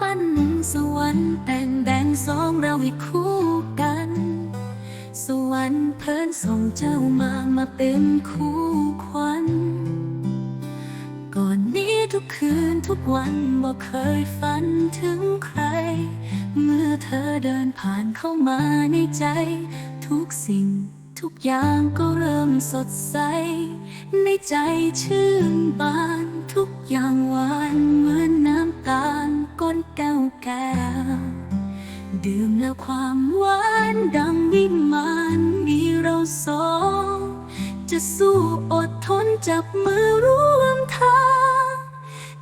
วันสวรรค์แต่งแบ่งสองเราให้คู่กัน สวรรค์เพิ่นส่งเจ้ามามาเป็นคู่ควันก่อนนี้ทุกคืนทุกวันบอกเคยฝันถึงใคร เมื่อเธอเดินผ่านเข้ามาในใจ ทุกสิ่งทุกอย่างก็เริ่มสดใส ในใจชื่นบานทุกอย่างหวานเหมือนน้ำตา แล้วความหวานดังวิมานมีเราสอง จะสู้อดทนจับมือร่วมทาง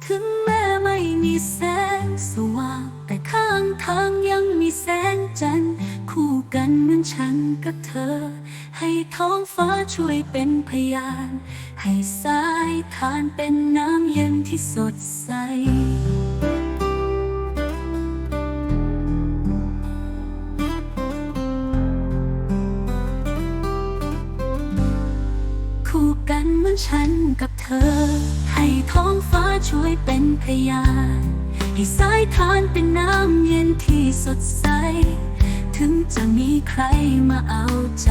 ถึงแม้ไม่มีแสงสว่าง แต่ข้างทางยังมีแสงจันทร์คู่กันเหมือนฉันกับเธอ ให้ท้องฟ้าช่วยเป็นพยาน ให้สายทานเป็นน้ำเย็นที่สดใส ฉันกับเธอ ให้ท้องฟ้าช่วยเป็นพยานให้สายทานเป็นน้ำเย็นที่สดใส ถึงจะมีใครมาเอาใจ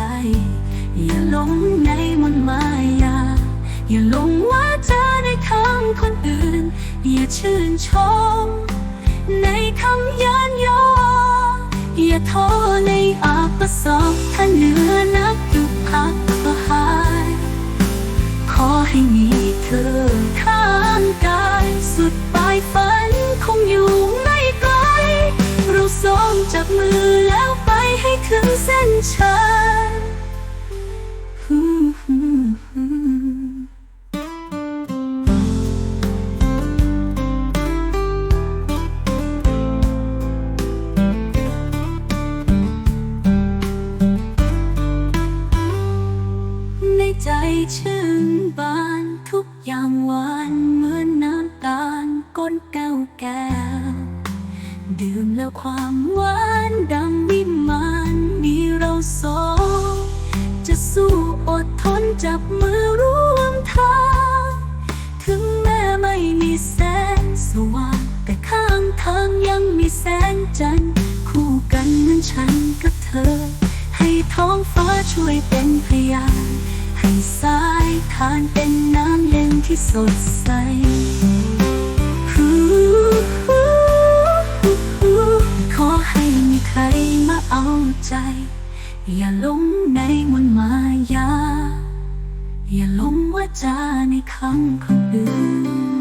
อย่าหลงในมนมายา อย่าหลงว่าเธอในทางคนอื่น อย่าชื่นชม ในคำยันยออย่าท้อในอาประสบถ้าเหนือ ใจชื่นบานทุกอย่างหวานเหมือนน้ำตาลก้นแก้วแก้ว ดื่มแล้วความหวานดังวิมานมีเราสองจะสู้อดทนจับมือร่วมทาง ถึงแม้ไม่มีแสงสว่าง แต่ข้างทางยังมีแสงจันทร์คู่กันเหมือนฉันกับเธอ ให้ท้องฟ้าช่วยเป็นพยานให้สาย ทานเป็นน้ำเย็นที่สดใสขอให้มีใครมาเอาใจ อย่าลงในมนมายา อย่าลงว่าจาในคำคนอื่น